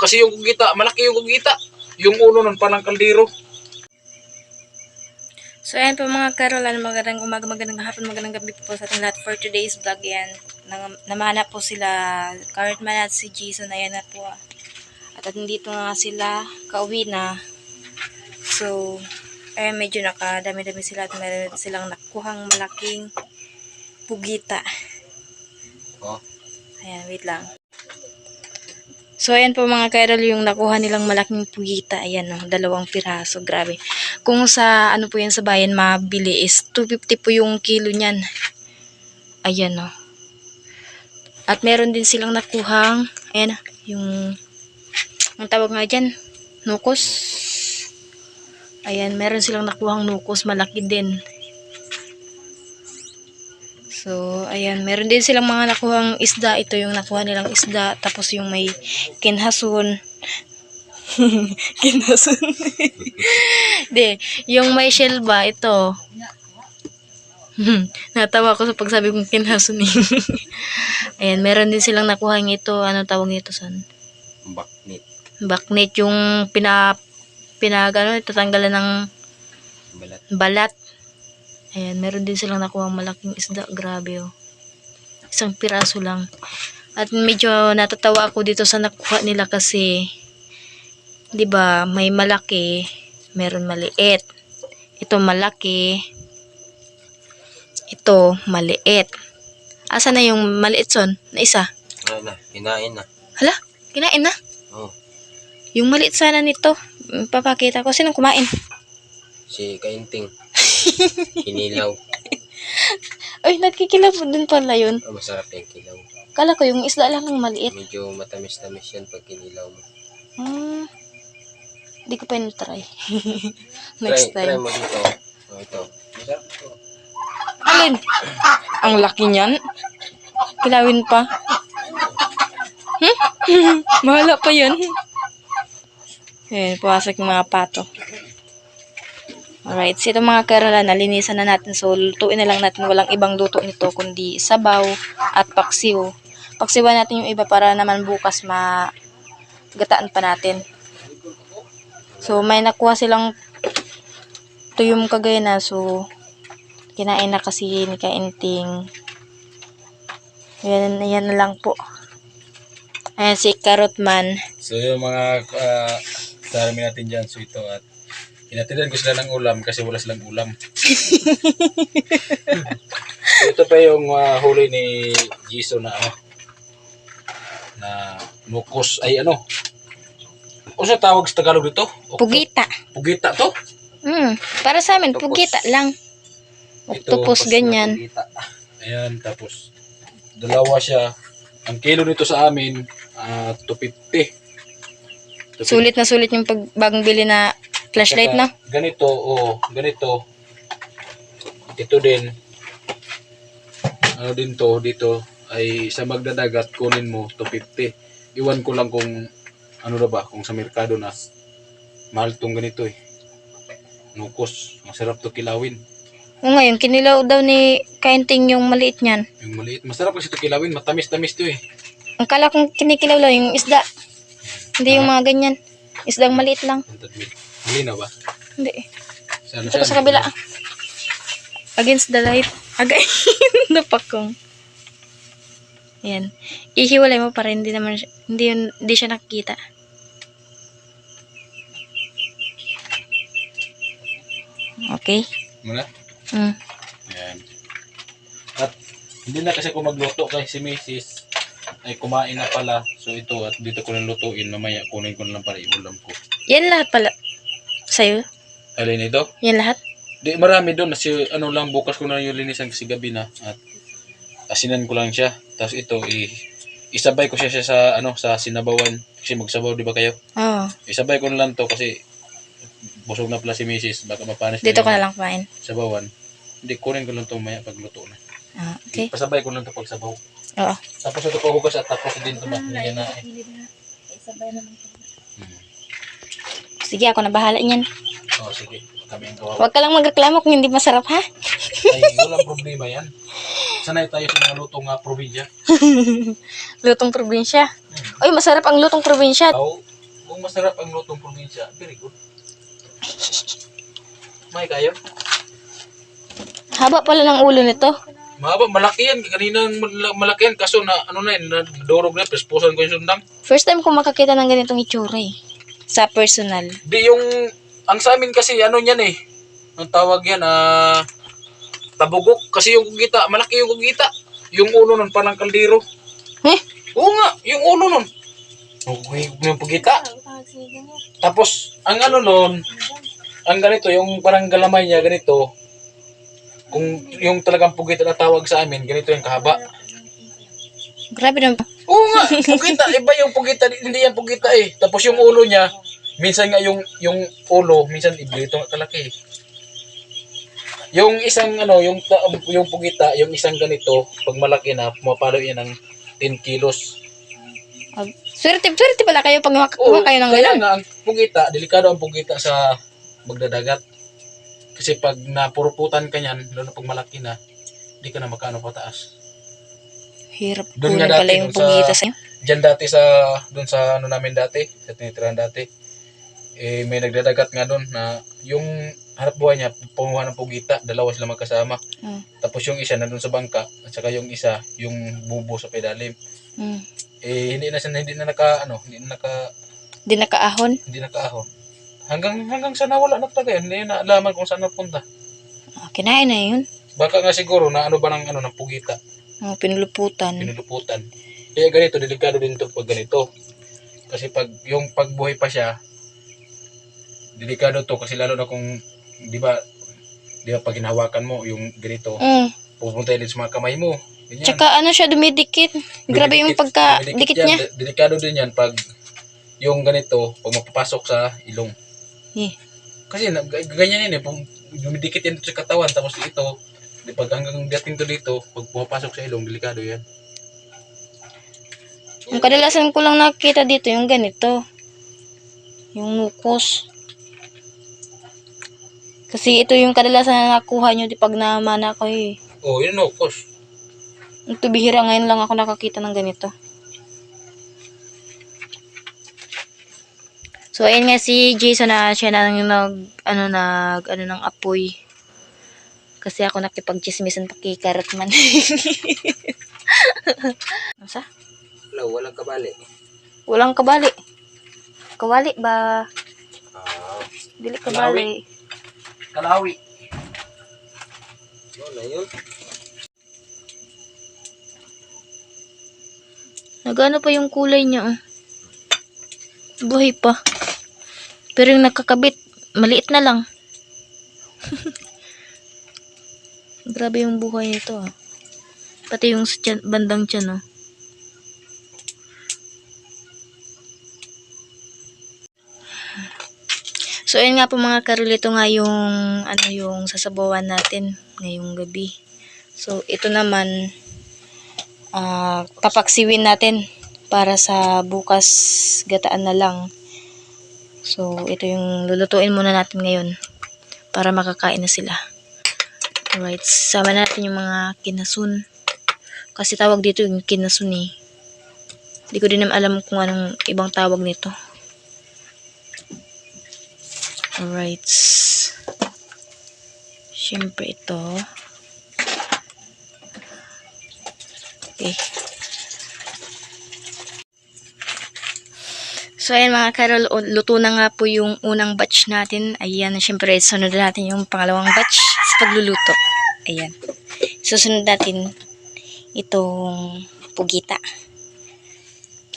kasi yung kugita, malaki yung kugita. Yung ulo ng panang kaldero. So, ayan po mga Carolan, magandang umaga, magandang hapon, magandang gabi po sa ating lahat for today's vlog. Yan, Nang, namana po sila, Cartman at si Jason, ayan na po. ah. At nandito nga sila, kauwi na. So, ayan, medyo nakadami-dami sila at meron silang nakuhang malaking pugita. Oh. Ayan, wait lang. So, ayan po mga Carol, yung nakuha nilang malaking pugita. Ayan, oh, dalawang piraso. Grabe. Kung sa, ano po yan sa bayan, mabili is 250 po yung kilo niyan. Ayan, oh. At meron din silang nakuhang, ayan, yung, ang tawag nga dyan, nukos. Ayan, meron silang nakuhang nukos, malaki din. So, ayan, meron din silang mga nakuhang isda. Ito yung nakuha nilang isda. Tapos yung may kinhason. kinhason. Di, yung may shell ba, ito. Natawa ko sa pagsabi kong kinhason eh. ayan, meron din silang nakuha ito. Ano tawag nito son? Baknit. Baknit yung pina, pinag, ano, tatanggalan ng Balat. balat. Ayan, meron din silang nakuha malaking isda. Grabe oh. Isang piraso lang. At medyo natatawa ako dito sa nakuha nila kasi 'di ba, may malaki, meron maliit. Ito malaki. Ito maliit. Asa na yung maliit son? Na isa? Ay na, hinain na. Hala, kinain na. Oh, Yung maliit sana nito. Papakita ko. Sinong kumain? si Kainting. Kinilaw. Ay, nagkikilap din pala yun. Oh, masarap yung kilaw. Kala ko yung isda lang ng maliit. Medyo matamis-tamis yan pag kinilaw mo. Hmm. Hindi ko pa yun try. Next try, Try time. mo dito. Oh, ito. Masarap ito. Alin? Ang laki niyan. Kilawin pa. Hmm? Mahala pa yan. Ayan, puwasak yung mga pato. Alright, so ito mga karala, nalinisan na natin. So, lutuin na lang natin. Walang ibang luto nito, kundi sabaw at paksiw. Paksiwan natin yung iba para naman bukas magataan pa natin. So, may nakuha silang tuyong kagaya na. So, kinain na kasi ni Kainting. Yan, yan na lang po. Ayan si Carrotman. So yung mga uh, sarami natin dyan, so ito at inatidan ko sila ng ulam kasi wala silang ulam. ito pa yung ah, huli ni Jiso na ano, na nukos ay ano. O sa tawag sa Tagalog dito? Okto- Pugita. Pugita to? Hmm, para sa amin, Octopus. pugita lang. Octopus, ganyan. Pugita. Ayan, tapos dalawa siya. Ang kilo nito sa amin, ah 250. 250. Sulit na sulit yung pag bagong bili na flashlight? Saka Ganito, oh, ganito. Ito din. Ano din to, dito ay sa magdadagat kunin mo 250. Iwan ko lang kung ano na ba, kung sa merkado na mahal tong ganito eh. Nukos, masarap to kilawin. O ngayon, kinilaw daw ni Kainting yung maliit niyan. Yung maliit, masarap kasi to kilawin, matamis-tamis to eh. Ang kala kong kinikilaw lang yung isda. Hindi yung mga ganyan. Isdang maliit lang. Mali na ba? Hindi. Sa ano Ito pa sa kabila. Against the light. Against the pakong. Ayan. Ihiwalay mo para hindi naman siya, hindi, yun, hindi siya nakikita. Okay. Muna? Mm. Ayan. At hindi na kasi ako magluto kay si Mrs. ay kumain na pala. So ito at dito ko lang lutuin. Mamaya kunin ko na lang para iulam ko. Yan lahat pala. Sa'yo? Alin ito? Yan lahat? Di marami doon. Kasi ano lang bukas ko na yung linisan kasi gabi na. At asinan ko lang siya. Tapos ito i isabay ko siya, siya sa ano sa sinabawan kasi magsabaw di ba kayo? Oo. Isabay ko na lang to kasi busog na pala si Mrs. Baka mapanis Dito na yung na lang kumain. Sabawan. Hindi, kunin ko lang to maya pag luto na. Ah, okay. Pasabay ko lang to pag sabaw. Oo. Tapos ito pa hugas at tapos din ito mahinigyan na eh. Hmm. Sige, ako na bahala niyan. Oh, sige. Kami ang kawawa. Huwag ka lang magreklamo kung hindi masarap, ha? Ay, walang problema yan. Sanay tayo sa mga lutong uh, probinsya. Lutong probinsya. Uy, masarap ang lutong probinsya. Tao, Kung masarap ang lutong probinsya, very good. May kayo? Haba pala ng ulo nito. Mahaba, malaki yan. Kaninang mal- malaki yan. Kaso na, ano na yun, nadurog na, pespusan ko yung sundang. First time ko makakita ng ganitong itsura eh. Sa personal. Di yung, ang sa amin kasi, ano yan eh. Ang tawag yan, ah, tabugok. Kasi yung kugita, malaki yung kugita. Yung ulo nun, parang kaldero. Eh? Oo nga, yung ulo nun. Yung, yung kugita. Tapos, ang ano nun, ang ganito, yung parang galamay niya, ganito. Kung yung talagang pugita na tawag sa amin, ganito yung kahaba. Grabe naman. Oo nga, pugita. Iba yung pugita, hindi yan pugita eh. Tapos yung ulo niya, minsan nga yung yung ulo, minsan iblito nga kalaki. Yung isang ano, yung yung pugita, yung isang ganito, pag malaki na, pumapalo yan ng 10 kilos. Ah, Swerte, swerte pala kayo pag makakuha kayo ng kaya ganun. nga, ang pugita, delikado ang pugita sa magdadagat. Kasi pag napuruputan ka niyan, lalo pag malaki na, hindi ka na makaano pataas. Hirap Doon kunin nga dati, pala yung doon sa- pugita sa'yo. Diyan dati sa, doon sa ano namin dati, sa tinitirahan dati, eh, may nagdadagat nga doon na yung harap buhay niya, pumuha ng pugita, dalawa sila magkasama. Mm. Tapos yung isa nandun sa bangka, at saka yung isa, yung bubo sa pedalim. Mm. Eh, hindi na siya, hindi na naka, ano, hindi na naka, Di nakaahon. hindi nakaahon. Hanggang, hanggang sa nawala na talaga yun, hindi na alaman kung saan napunta. Ah, kinain na yun. Baka nga siguro na ano ba ng, ano, ng pugita, Oh, pinuluputan. pinuluputan. Kaya ganito, delikado din to pag ganito. Kasi pag yung pagbuhay pa siya, delikado to kasi lalo na kung, di ba, di ba pag hinahawakan mo yung ganito, Mm. pupunta yun sa mga kamay mo. Ganyan. Tsaka ano siya, dumidikit. Grabe yung Dumidikit- pagka dumidikit dikit yan. niya. De- Delikado din yan pag yung ganito, pag mapapasok sa ilong. Eh. Kasi ganyan yan eh, dumidikit yan sa katawan, tapos ito, di pag hanggang dating to dito, pag pumapasok sa ilong, delikado yan. Yung kadalasan ko lang nakita dito, yung ganito. Yung nukos. Kasi ito yung kadalasan na nakuha nyo di pag namana ko eh. Oh, yun no, kos. Ito bihira ngayon lang ako nakakita ng ganito. So ayun nga si Jason na siya na nag ano nag ano ng apoy. Kasi ako nakipagchismisan pakikarat man. Ano sa? Wala, walang kabali. Walang kabali. Kawali ba? Ah, Dili kabali. Kalawi. ano na yun? Nagano pa yung kulay niya oh. Buhay pa. Pero yung nakakabit, maliit na lang. Grabe yung buhay nito ah. Pati yung tiyan- bandang tiyan oh. So ayun nga po mga karulito nga yung ano yung sasabawan natin ngayong gabi. So ito naman ah papaksiwin natin para sa bukas gataan na lang. So, ito yung lulutuin muna natin ngayon para makakain na sila. Alright, sama natin yung mga kinasun. Kasi tawag dito yung kinasun eh. Hindi ko din alam kung anong ibang tawag nito. Alright. Siyempre ito. Okay. So, ayan mga Carol, luto na nga po yung unang batch natin. Ayan, syempre, sunod natin yung pangalawang batch pagluluto. Ayan. Susunod natin itong pugita.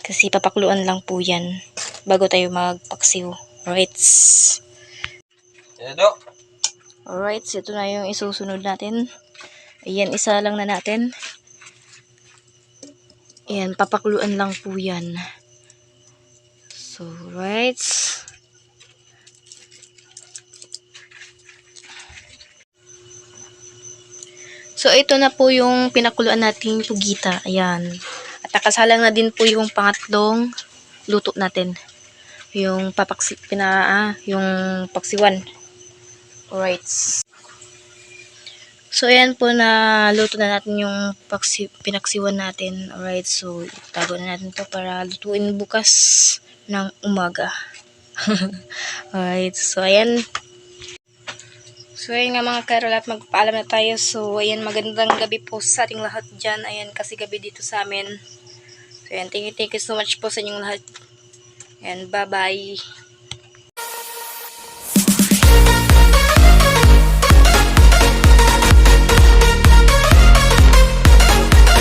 Kasi papakluan lang po yan bago tayo magpaksiw. Alright. Yan do. Alright, ito na yung isusunod natin. Ayan, isa lang na natin. Ayan, papakluan lang po yan. So, right. So, ito na po yung pinakuluan nating pugita. Ayan. At nakasalang na din po yung pangatlong luto natin. Yung papaksi, pina, ah, yung paksiwan. Alright. So, ayan po na luto na natin yung paksi, pinaksiwan natin. Alright, so itago na natin to para lutuin bukas. ng umaga. Alright, so ayan. So ayan nga mga Carol at magpaalam na tayo. So ayan, magandang gabi po sa ating lahat dyan. Ayan, kasi gabi dito sa amin. So ayan, thank you, thank you so much po sa inyong lahat. And bye-bye.